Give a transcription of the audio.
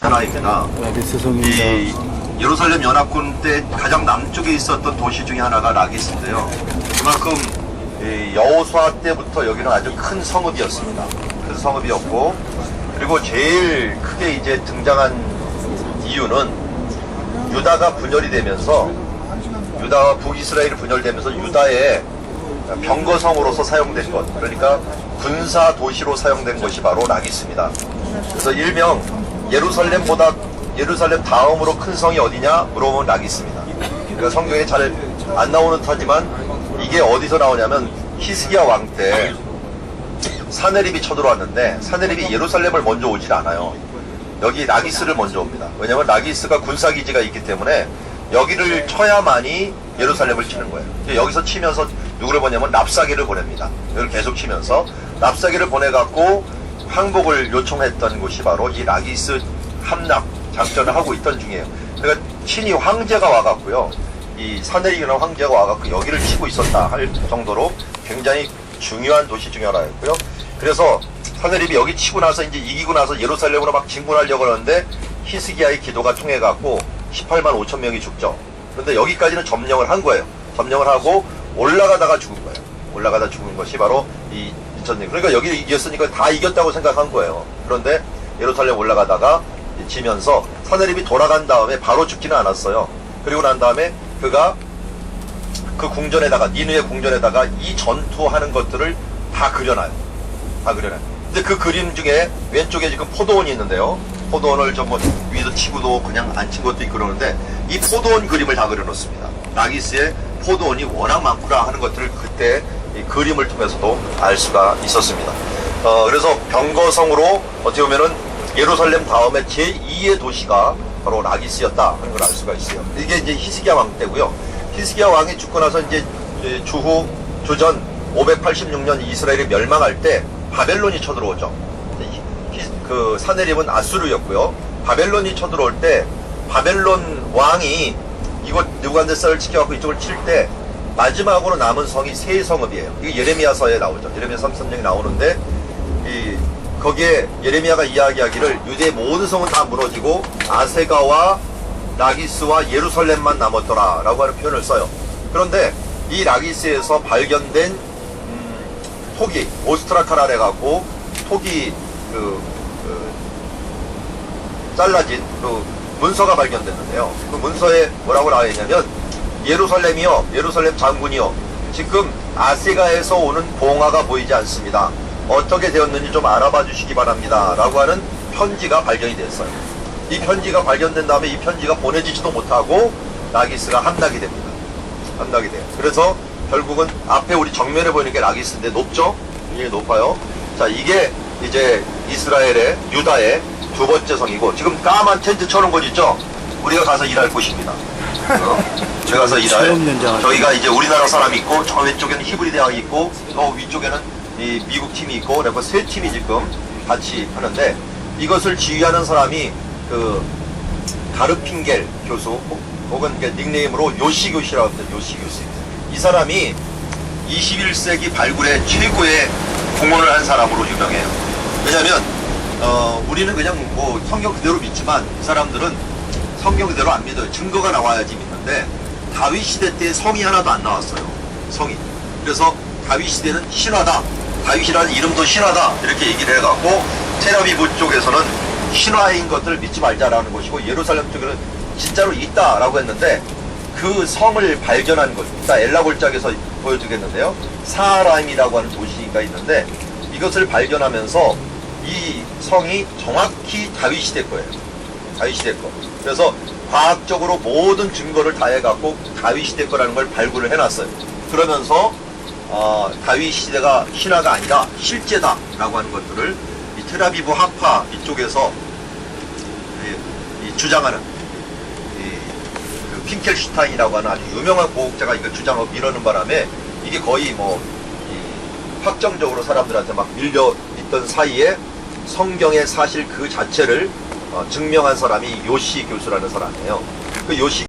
나라입니다. 라기스 성입니다. 이 예루살렘 연합군 때 가장 남쪽에 있었던 도시 중에 하나가 라기스인데요. 그만큼 이 여호수아 때부터 여기는 아주 큰 성읍이었습니다. 큰 성읍이었고 그리고 제일 크게 이제 등장한 이유는 유다가 분열이 되면서 유다와 북이스라엘이 분열되면서 유다의 병거성으로서 사용된 것 그러니까 군사 도시로 사용된 것이 바로 라기스입니다. 그래서 일명 예루살렘보다 예루살렘 다음으로 큰 성이 어디냐 물어보면 라기스입니다. 그러니까 성경에 잘 안 나오는 듯하지만 이게 어디서 나오냐면 히스기야 왕 때 사네립이 쳐들어왔는데 사네립이 예루살렘을 먼저 오질 않아요. 여기 라기스를 먼저 옵니다. 왜냐하면 라기스가 군사기지가 있기 때문에 여기를 쳐야만이 예루살렘을 치는 거예요. 여기서 치면서 누구를 보냐면 납사기를 보냅니다. 여기를 계속 치면서 납사기를 보내갖고 항복을 요청했던 곳이 바로 이 라기스 함락 작전을 하고 있던 중이에요. 그러니까 친히 황제가 와갖고요. 이 사내리기나 황제가 와갖고 여기를 치고 있었다 할 정도로 굉장히 중요한 도시 중에 하나였고요. 그래서 사내립이 여기 치고 나서 이제 이기고 나서 예루살렘으로 막 진군하려고 하는데 히스기야의 기도가 통해갖고 18만 5천 명이 죽죠. 그런데 여기까지는 점령을 한 거예요. 점령을 하고 올라가다가 죽은 거예요. 올라가다 죽은 것이 바로 이 전쟁. 그러니까 여기 이겼으니까 다 이겼다고 생각한 거예요. 그런데 예루살렘 올라가다가 지면서 사내립이 돌아간 다음에 바로 죽지는 않았어요. 그리고 난 다음에 그가 그 궁전에다가 니누의 궁전에다가 이 전투하는 것들을 다 그려놔요. 다 그려놔요. 근데 그 그림 중에 왼쪽에 지금 포도원이 있는데요. 포도원을 전뭐 위에서 치고도 그냥 안 친 것도 있고 그러는데 이 포도원 그림을 다 그려놓습니다. 라기스의 포도원이 워낙 많구나 하는 것들을 그때 이 그림을 통해서도 알 수가 있었습니다. 어, 그래서 병거성으로 어떻게 보면은 예루살렘 다음에 제2의 도시가 바로 라기스였다 하는 걸 알 수가 있어요. 이게 이제 히스기야 왕 때고요. 히스기야 왕이 죽고 나서 이제 주후 주전 586년 이스라엘이 멸망할 때 바벨론이 쳐들어오죠. 히- 그 사네립은 아수르였고요. 바벨론이 쳐들어올 때 바벨론 왕이 이곳 느부갓네살을 지켜갖고 이쪽을 칠 때 마지막으로 남은 성이 세 성읍이에요. 이게 예레미야서에 나오죠. 예레미야 33장에 나오는데 이 거기에 예레미야가 이야기하기를 유대 모든 성은 다 무너지고 아세가와 라기스와 예루살렘만 남았더라 라고 하는 표현을 써요. 그런데 이 라기스에서 발견된 음, 토기 오스트라카라래 갖고 토기 그, 그 잘라진 그 문서가 발견됐는데요. 그 문서에 뭐라고 나와 있냐면 예루살렘이요, 예루살렘 장군이요. 지금 아세가에서 오는 봉화가 보이지 않습니다. 어떻게 되었는지 좀 알아봐 주시기 바랍니다. 라고 하는 편지가 발견이 됐어요. 이 편지가 발견된 다음에 이 편지가 보내지지도 못하고 라기스가 함락이 됩니다. 함락이 돼요. 그래서 결국은 앞에 우리 정면에 보이는 게 라기스인데 높죠? 굉장히 높아요. 자, 이게 이제 이스라엘의 유다의 두 번째 성이고 지금 까만 텐트 쳐놓은 곳 있죠? 우리가 가서 일할 곳입니다. 어? 저기 가서 일할. 저희가 이제 우리나라 사람이 있고 저 왼쪽에는 히브리 대학이 있고 저 위쪽에는 이 미국 팀이 있고 그리고 세 팀이 지금 같이 하는데 이것을 지휘하는 사람이 그 가르핑겔 교수 혹- 혹은 그 닉네임으로 요시 교시라고 합니다. 요시 교수. 이 사람이 21세기 발굴의 최고의 공헌을 한 사람으로 유명해요. 왜냐하면 어, 우리는 그냥 뭐 성경 그대로 믿지만 이 사람들은 성경 그대로 안 믿어요. 증거가 나와야지 믿는데 다윗 시대 때 성이 하나도 안 나왔어요. 성이. 그래서 다윗 시대는 신화다. 다윗이라는 이름도 신화다. 이렇게 얘기를 해갖고 테라비브 쪽에서는 신화인 것들을 믿지 말자라는 것이고 예루살렘 쪽에는 진짜로 있다라고 했는데 그 성을 발견한 것, 이따 엘라 골짝에서 보여주겠는데요. 사라임이라고 하는 도시가 있는데 이것을 발견하면서 이 성이 정확히 다윗 시대 거예요. 다윗 시대 거. 그래서 과학적으로 모든 증거를 다 해갖고 다윗 시대 거라는 걸 발굴을 해놨어요. 그러면서 어, 다윗 시대가 신화가 아니라 실제다라고 하는 것들을 이 테라비브 학파 이쪽에서 이, 이 주장하는 이, 그 핑켈슈타인이라고 하는 아주 유명한 고학자가 이걸 주장하고 이러는 바람에 이게 거의 뭐 이, 확정적으로 사람들한테 막 밀려 있던 사이에 성경의 사실 그 자체를 어, 증명한 사람이 요시 교수라는 사람이에요. 그 요시